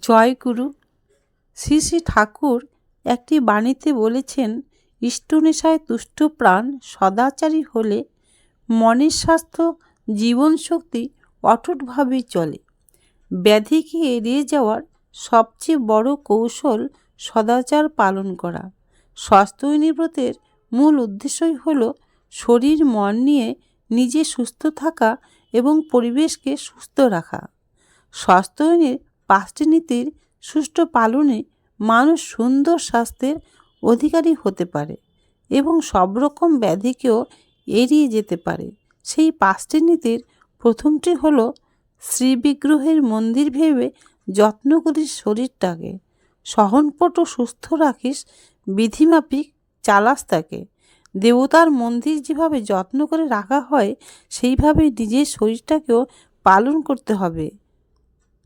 জয় গুরু শ্রী শ্রী ঠাকুর একটি বাণীতে বলেছেন ইষ্টনেশায় তুষ্ট প্রাণ সদাচারী হলে মনের স্বাস্থ্য জীবনশক্তি অটুটভাবে চলে। ব্যাধিকে এড়িয়ে যাওয়ার সবচেয়ে বড় কৌশল সদাচার পালন করা? স্বাস্থ্যহীনী ব্রতের মূল উদ্দেশ্যই হল শরীর মন নিয়ে নিজে সুস্থ থাকা এবং পরিবেশকে সুস্থ রাখা। স্বাস্থ্যহীনের পাঁচটি নীতির সুষ্ঠু পালনে মানুষ সুন্দর স্বাস্থ্যের অধিকারী হতে পারে এবং সব রকম ব্যাধিকেও এড়িয়ে যেতে পারে। সেই পাঁচটি নীতির প্রথমটি হলো শ্রীবিগ্রহের মন্দির ভেবে যত্ন করিস শরীরটাকে, সহনপট ও সুস্থ রাখিস বিধিমাফিক চালাস তাকে দেবতার মন্দির যেভাবে যত্ন করে রাখা হয় সেইভাবে নিজের শরীরটাকেও পালন করতে হবে।